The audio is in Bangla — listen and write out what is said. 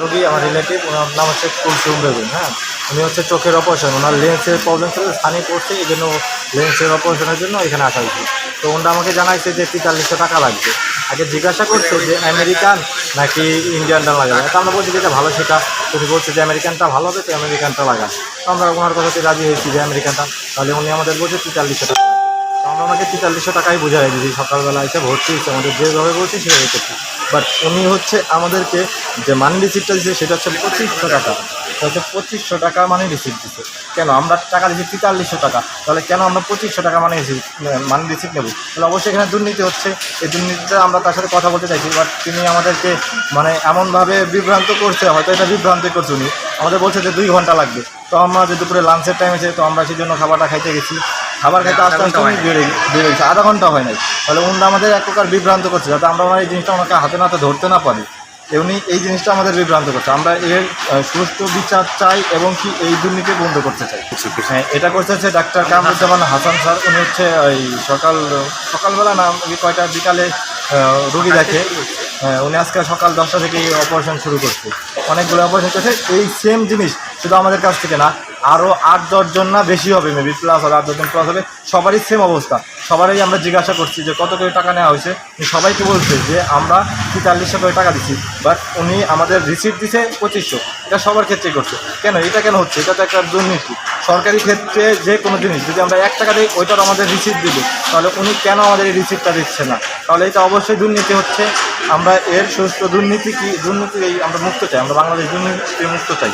রোগী আমার রিলেটিভ ওনার নাম হচ্ছে কুলসুম বেগুন হ্যাঁ? উনি হচ্ছে চোখের অপারেশন ওনার লেন্সের প্রবলেম ছিল স্থানে পড়ছে এই জন্য লেন্সের অপারেশনের জন্য এখানে আসা হয়েছে। তো ওনারা আমাকে জানাইছে যে তেতাল্লিশশো টাকা লাগবে। আগে জিজ্ঞাসা করছে যে আমেরিকান নাকি ইন্ডিয়ানটা লাগাবে? তো আমরা বলছি যেটা ভালো, সেটা উনি বলছে যে আমেরিকানটা ভালো হবে, তো আমেরিকানটা লাগান। আমরা ওনার কথাতে রাজি হয়েছি যে আমেরিকানটা, তাহলে উনি আমাদের বলছে তেতাল্লিশশো টাকা। আমরা ওনাকে তেতাল্লিশশো টাকাই বুঝাই দিয়েছি সকালবেলা এসে ভর্তি হয়েছে, আমাদের যেভাবে বলছি সেভাবে করছি। বাট উনি হচ্ছে আমাদেরকে যে মানি রিসিপ্টটা দিচ্ছে সেটা হচ্ছে পঁচিশশো টাকা। হচ্ছে পঁচিশশো টাকা মানি রিসিপ্ট দিচ্ছে কেন? আমরা টাকা দিচ্ছি তেতাল্লিশশো টাকা। তাহলে কেন আমরা পঁচিশশো টাকা মানি রিসিপ্ট মানি রিসিপ্ট নেব? তাহলে অবশ্যই এখানে দুর্নীতি হচ্ছে। এই দুর্নীতিটা আমরা তার সাথে কথা বলতে চাইছি বাট তিনি আমাদেরকে মানে এমনভাবে বিভ্রান্ত করছে, হয়তো এটা বিভ্রান্ত করছে উনি। আমাদের বলছে যে দুই ঘণ্টা লাগবে। তো আমরা যে দুপুরে লাঞ্চের টাইম এসে তো আমরা সেই জন্য খাবারটা খাইতে গেছি। খাবার খাইতে আস্তে আস্তে উনি বেড়ে বেড়েছে আধা ঘণ্টা হয় নাই। তাহলে উনি আমাদের এক প্রকার বিভ্রান্ত করছে যাতে আমরা এই জিনিসটা ওনাকে হাতে নাতে ধরতে না পারি। এ উনি এই জিনিসটা আমাদের বিভ্রান্ত করছে। আমরা এর সুষ্ঠু বিচার চাই এবং কি এই দুর্নীতি বন্ধ করতে চাই। হ্যাঁ এটা করতে হচ্ছে ডাক্তার কামরুজ্জামান হাসান স্যার। উনি হচ্ছে ওই সকাল সকালবেলা না ওই কয়টা বিকালে রুগী দেখে। হ্যাঁ উনি আজকে সকাল দশটা থেকে অপারেশন শুরু করছে। অনেকগুলো অপারেশন করছে। এই সেম জিনিস শুধু আমাদের কাছ থেকে না আরও আট দশজন না বেশি হবে মেবি প্লাস হবে আট দশজন প্লাস হবে, সবারই সেম অবস্থা। সবারই আমরা জিজ্ঞাসা করছি যে কত করে টাকা নেওয়া হয়েছে। সবাইকে বলছে যে আমরা তেতাল্লিশশো করে টাকা দিচ্ছি বাট উনি আমাদের রিসিপ্ট দিছে পঁচিশশো। এটা সবার ক্ষেত্রেই করছে। কেন? এটা কেন হচ্ছে? এটা তো একটা দুর্নীতি। সরকারি ক্ষেত্রে যে কোনো জিনিস, যদি আমরা এক টাকা দিই, ওইটার আমাদের রিসিপ্ট দিবে। তাহলে উনি কেন আমাদের এই রিসিপ্টটা দিচ্ছে না? তাহলে এটা অবশ্যই দুর্নীতি হচ্ছে। আমরা এর সুস্থ দুর্নীতি কি? দুর্নীতি আমরা মুক্ত চাই। আমরা বাংলাদেশ দুর্নীতি মুক্ত চাই।